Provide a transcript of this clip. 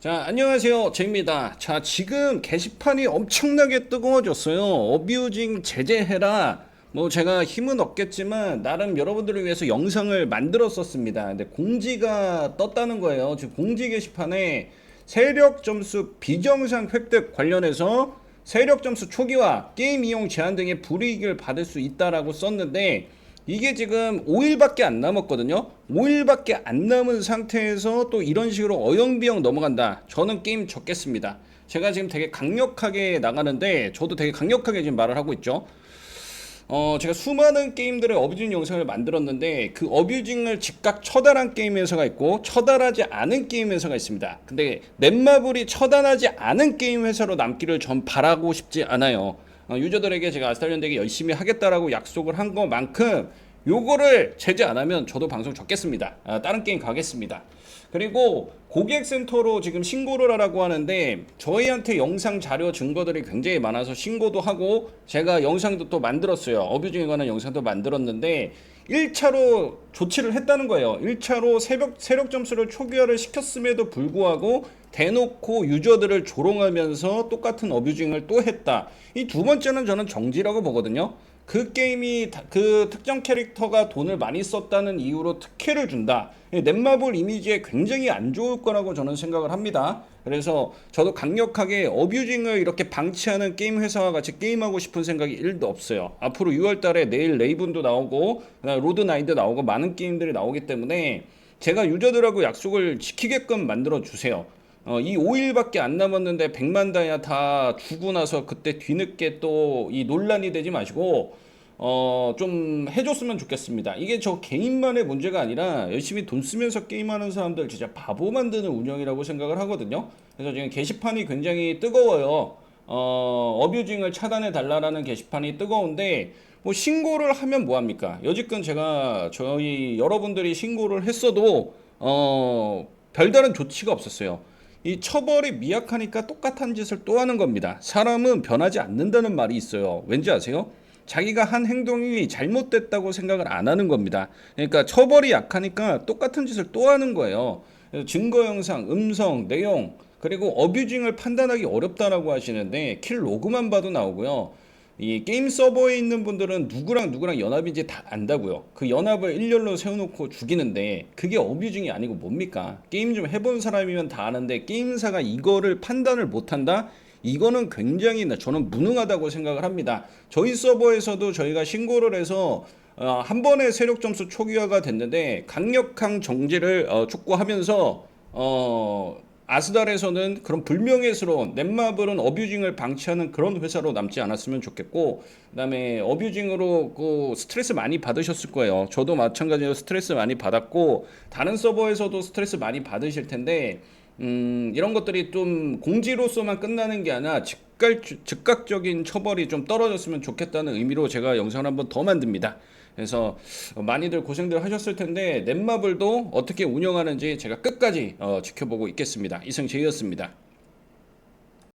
자, 안녕하세요. 제입니다. 자, 지금 게시판이 엄청나게 뜨거워졌어요. 어뷰징 제재해라. 뭐 제가 힘은 없겠지만 나름 여러분들을 위해서 영상을 만들었었습니다. 근데 공지가 떴다는 거예요. 지금 공지 게시판에 세력 점수 비정상 획득 관련해서 세력 점수 초기화, 게임 이용 제한 등의 불이익을 받을 수 있다라고 썼는데 이게 지금 5일밖에 안 남았거든요. 5일밖에 안 남은 상태에서 또 이런 식으로 어영비영 넘어간다. 저는 게임 적겠습니다. 제가 지금 되게 강력하게 나가는데 저도 되게 강력하게 지금 말을 하고 있죠. 어, 제가 수많은 게임들의 어뷰징 영상을 만들었는데 그 어뷰징을 즉각 처단한 게임 회사가 있고 처단하지 않은 게임 회사가 있습니다. 근데 넷마블이 처단하지 않은 게임 회사로 남기를 전 바라고 싶지 않아요. 어, 유저들에게 제가 아스탈리언에게 열심히 하겠다라고 약속을 한 것만큼 요거를 제재 안 하면 저도 방송 적겠습니다. 아, 다른 게임 가겠습니다. 그리고 고객센터로 지금 신고를 하라고 하는데 저희한테 영상 자료 증거들이 굉장히 많아서 신고도 하고 제가 영상도 또 만들었어요. 어뷰징에 관한 영상도 만들었는데 1차로 조치를 했다는 거예요. 1차로 세력, 세력 점수를 초기화를 시켰음에도 불구하고 대놓고 유저들을 조롱하면서 똑같은 어뷰징을 또 했다. 이 두 번째는 저는 정지라고 보거든요. 그 게임이 다- 그 특정 캐릭터가 돈을 많이 썼다는 이유로 특혜를 준다. 이 넷마블 이미지에 굉장히 안 좋을 거라고 저는 생각을 합니다. 그래서 저도 강력하게 어뷰징을 이렇게 방치하는 게임 회사와 같이 게임하고 싶은 생각이 1도 없어요. 앞으로 6월 달에 내일 레이븐도 나오고 로드 나인도 나오고 많은 게임들이 나오기 때문에 제가 유저들하고 약속을 지키게끔 만들어 주세요. 어, 이 5일밖에 안 남았는데 100만 다이아 다 주고 나서 그때 뒤늦게 또 이 논란이 되지 마시고 어, 좀 해줬으면 좋겠습니다. 이게 저 개인만의 문제가 아니라 열심히 돈 쓰면서 게임하는 사람들 진짜 바보 만드는 운영이라고 생각을 하거든요. 그래서 지금 게시판이 굉장히 뜨거워요. 어, 어뷰징을 차단해 달라라는 게시판이 뜨거운데 뭐 신고를 하면 뭐 합니까? 여지껏 제가 저희 여러분들이 신고를 했어도 어, 별다른 조치가 없었어요. 이 처벌이 미약하니까 똑같은 짓을 또 하는 겁니다. 사람은 변하지 않는다는 말이 있어요. 왠지 아세요? 자기가 한 행동이 잘못됐다고 생각을 안 하는 겁니다. 그러니까 처벌이 약하니까 똑같은 짓을 또 하는 거예요. 증거 영상, 음성, 내용, 그리고 어뷰징을 판단하기 어렵다라고 하시는데 킬 로그만 봐도 나오고요. 이 게임 서버에 있는 분들은 누구랑 누구랑 연합인지 다 안다고요. 그 연합을 일렬로 세워놓고 죽이는데 그게 어뷰징이 아니고 뭡니까? 게임 좀 해본 사람이면 다 아는데 게임사가 이거를 판단을 못한다? 이거는 굉장히 나- 저는 무능하다고 생각을 합니다. 저희 서버에서도 저희가 신고를 해서 어, 한 번에 세력 점수 초기화가 됐는데 강력한 정지를 어, 촉구하면서 어, 아스달에서는 그런 불명예스러운 넷마블은 어뷰징을 방치하는 그런 회사로 남지 않았으면 좋겠고 그다음에 어뷰징으로 그 스트레스 많이 받으셨을 거예요. 저도 마찬가지로 스트레스 많이 받았고 다른 서버에서도 스트레스 많이 받으실 텐데 음, 이런 것들이 좀 공지로서만 끝나는 게 아니라 즉각, 즉각적인 처벌이 좀 떨어졌으면 좋겠다는 의미로 제가 영상을 한번 더 만듭니다. 그래서 많이들 고생들 하셨을 텐데 넷마블도 어떻게 운영하는지 제가 끝까지 어, 지켜보고 있겠습니다. 이승재였습니다.